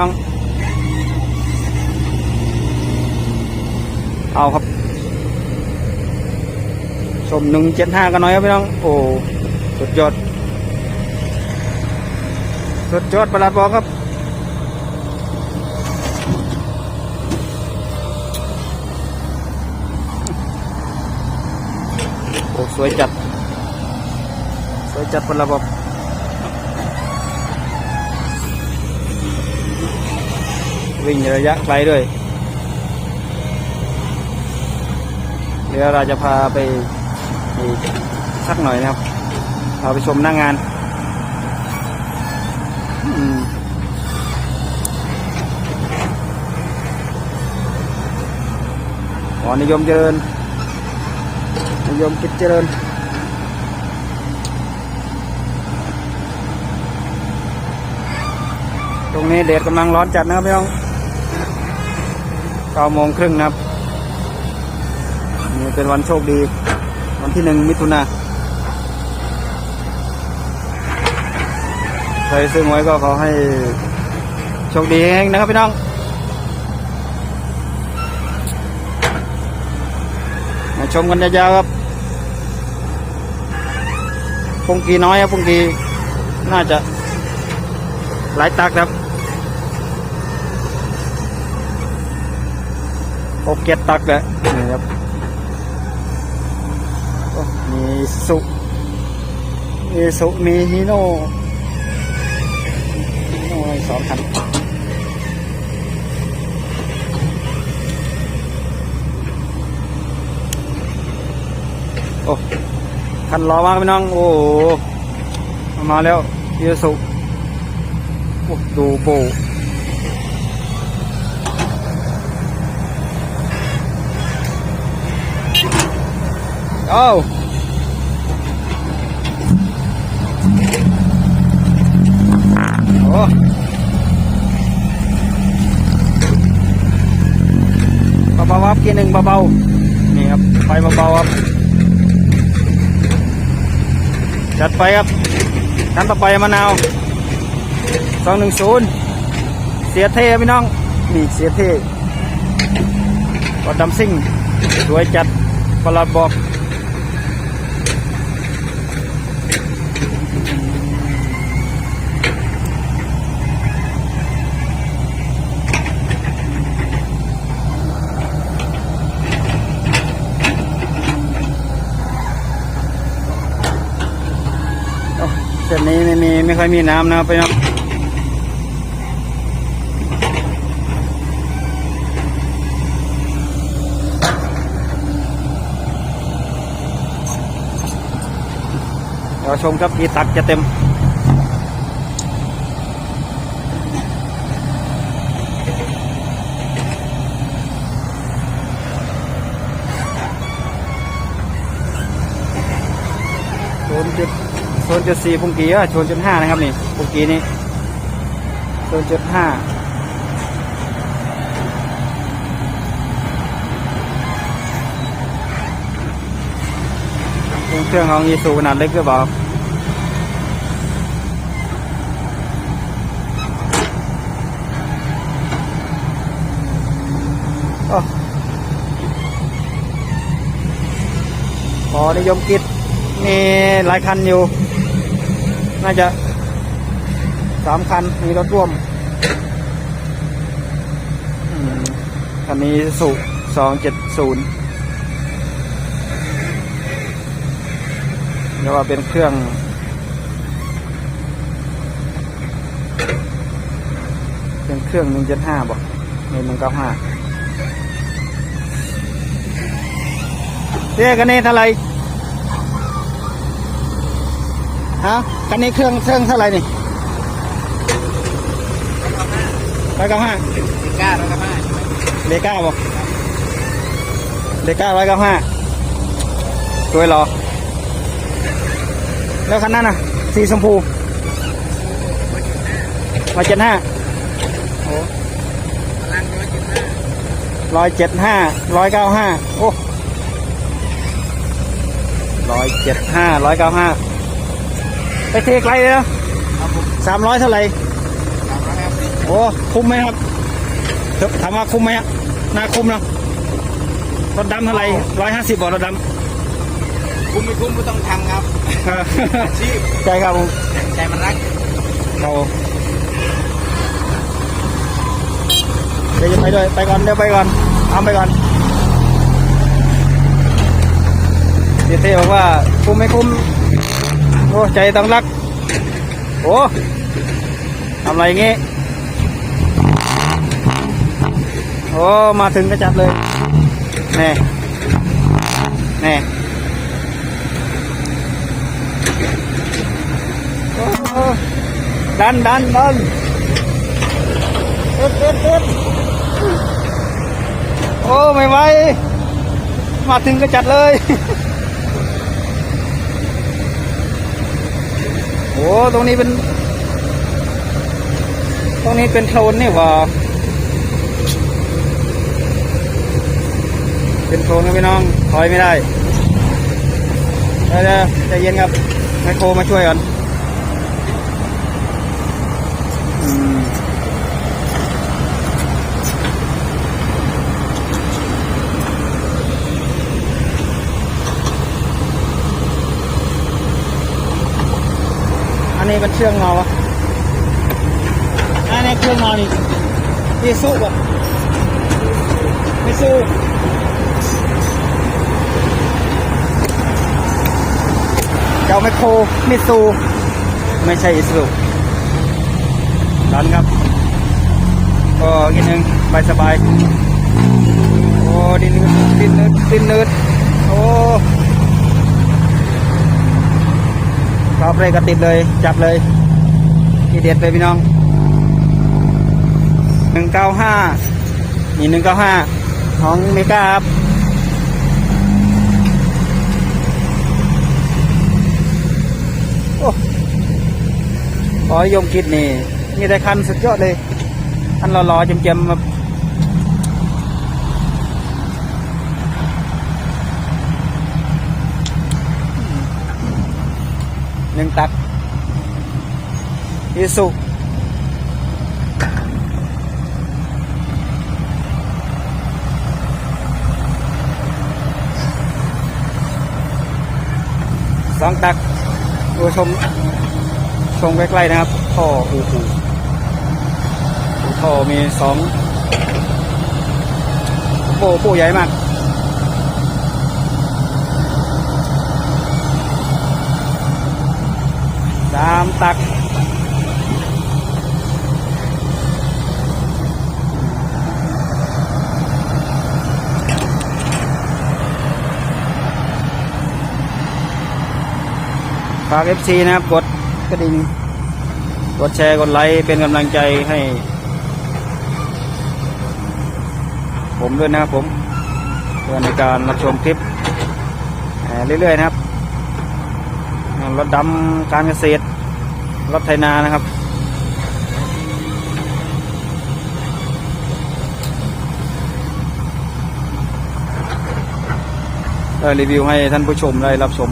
น้องเอาครับ ชมหนึ่งเจ็ดห้ากันหน่อยครับพี่น้อง โอ้สุดยอด สุดยอดประหลาดบอกครับโอ้สวยจัด สวยจัดประหลาดบอก วิ่งระยะไกลด้วย เดี๋ยวเราจะพาไปสักหน่อยนะครับพาไปชมหน้างานอืมอ๋อนิยมเจริญนิยมกิจเจริญตรงนี้เดดกำลังร้อนจัดนะครับพี่น้อง เก้าโมงครึ่งนะครับนี่เป็นวันโชคดี วันที่หนึ่งมิถุนาใครซื้อหวยก็ขอให้โชคดีเองนะครับพี่น้องมาชมกันยาวๆครับพุงกีน้อยครับพุงกีน่าจะหลายตักครับ หกเจ็ดตักแหละนี่ครับมีสุมีสุมีฮีโน่ฮีโน่อะไรสองคันโอ้คันรอมากพี่น้อง โอ้มาแล้วยีสุโอ้ดูโบ เอาโอ้เบาๆครับกีหนึ่งเบาๆนี่ครับไฟเบาๆครับ จัดไปครับขั้นต่อไปมะนาวสองหนึ่งศูนย์เสียเท่พี่น้องนี่เสียเท่ก็ดำซิ่งสวยจัดประหลัดบอก โอ้เส้นนี้ ไม่ค่อยมีน้ำนะครับพี่น้องเราชมครับกีตักจะเต็มโซนจุด โซนจุดสี่ปุงกีอะโซนจุดห้านะครับนี่ปุงกีนี่โซนจุดห้าเครื่องของยีสูขนาดเล็กหรือเปล่าโอ้ขอนิยมกิจมีหลายคันอยู่ น่าจะสามคัน มีรถร่วมอืมคันนี้สุสองเจ็ดศูนย์เรียกว่าเป็นเครื่อง เป็นเครื่องหนึ่งเจ็ดห้าบ่หนึ่งเก้าห้าเรียกกันนี่เท่าไหร่ ฮะคันนี้เครื่องเครื่องเท่าไหร่นี่ร้อยเก้าห้าก้าแล้วก็มาเลก้าบอกเลก้าร้อยเก้าห้าตัวรอ แล้วคันนั้นน่ะ สีชมพูร้อยเจ็ดห้าโอ้พลังร้อยเจ็ดห้าร้อยเจ็ดห้าร้อยเก้าห้าโอ้ร้อยเจ็ดห้าร้อยเก้าห้า ไปเทไกลเลยเนาะครับผมสามร้อยเท่าไหร่สามร้อยห้าสิบโอ้อ้คุ้มไหมครับถามว่าคุ้มไหมฮะน่าคุ้มเนาะรถดำเท่าไหร่ร้อยห้าสิบบาทรถดำคุ้มไม่คุ้มก็ต้องทำครับอาชีพใช่ครับผมใจมันรักเราเดี๋ยวจะไปด้วยไปก่อนเดี๋ยวไปก่อนทำไปก่อนเดี๋ยวเต้บอกว่าคุ้มไม่คุ้ม โอ้ใจต้องรักโอ้ทำอะไรอย่างงี้โอ้มาถึงก็จัดเลย แน่ แน่ โอ้โอ้ตรงนี้เป็น ตรงนี้เป็นโคลนนี่หว่าเป็นโคลนครับพี่น้องถอยไม่ได้เดี๋ยวเดี๋ยวใจเย็นครับไมโครมาช่วยก่อน อันเป็นเครื่องเงาวะอันนี้เครื่องเงานี่ที่สู้ป่ะไม่สู้เจ้าไมโครมิซูไม่ใช่อิสุดันครับก็อีกหนึ่งบายสบายโอ้ดินนืดดินนืดดินนืดโอ้ รับเลยก็ติดเลย จับเลยทีเด็ดเลยพี่น้องหนึ่งเก้าห้านี่หนึ่งเก้าห้าของเมกาครับโอ้ขอยมคิดนี่ มีแต่คันสุดยอดเลย คันรอๆเจมๆมา หนึ่งตักอิสุสองตักดูชม ชมใกล้ๆนะครับ ท่ออ้โหท่อมีสองโป้โป้ใหญ่มากามตัก ฝาก FC นะครับ กดกระดิ่ง กดแชร์ กดไลค์ เป็นกำลังใจให้ ผมด้วยนะครับผมเพื่อในการรับชมคลิปเอ่อเรื่อยๆนะครับรถดำการเกษตร รถไถนานะครับ ได้รีวิวให้ท่านผู้ชมได้รับชม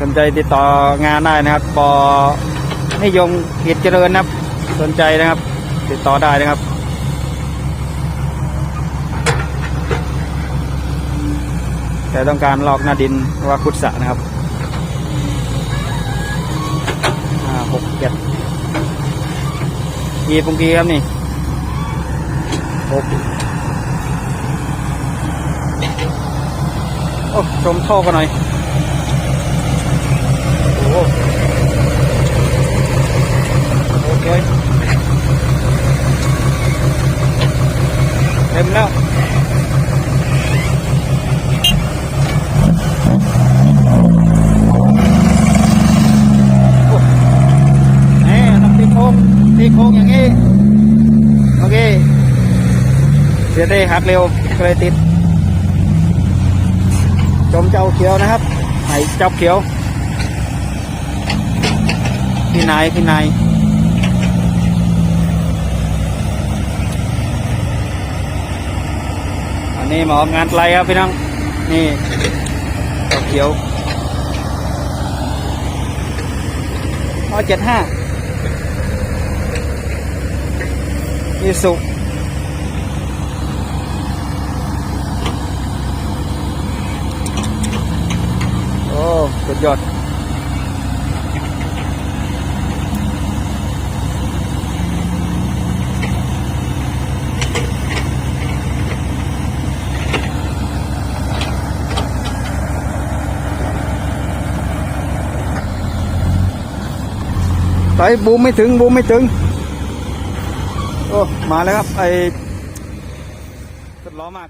สนใจติดต่องานได้นะครับปอนิยมเกียรติเจริญนะครับ สนใจนะครับ ติดต่อได้นะครับแต่ต้องการลอกหน้าดินว่าขุดสะนะครับ ห้าหกเจ็ดกี่ปุ่งกี่ครับนี่หกโอ้ชมท่อกันหน่อย โอ้โอเคเต็มแล้วโอ้นี่ต้องตีโค้งตี โค้งอย่างนี้โอเคเสียเต้หักเร็วเลยติด จมเจ้าเขียวนะครับไหเจ้าเขียวพี่นายพี่นายอันนี้หมองานไกลครับพี่น้องนี่ดอกเขียวอ๋อเจ็ดห้า อีสุโอ้สุดยอดไอ้มาแล้วครับไอ้สุดล้อมาก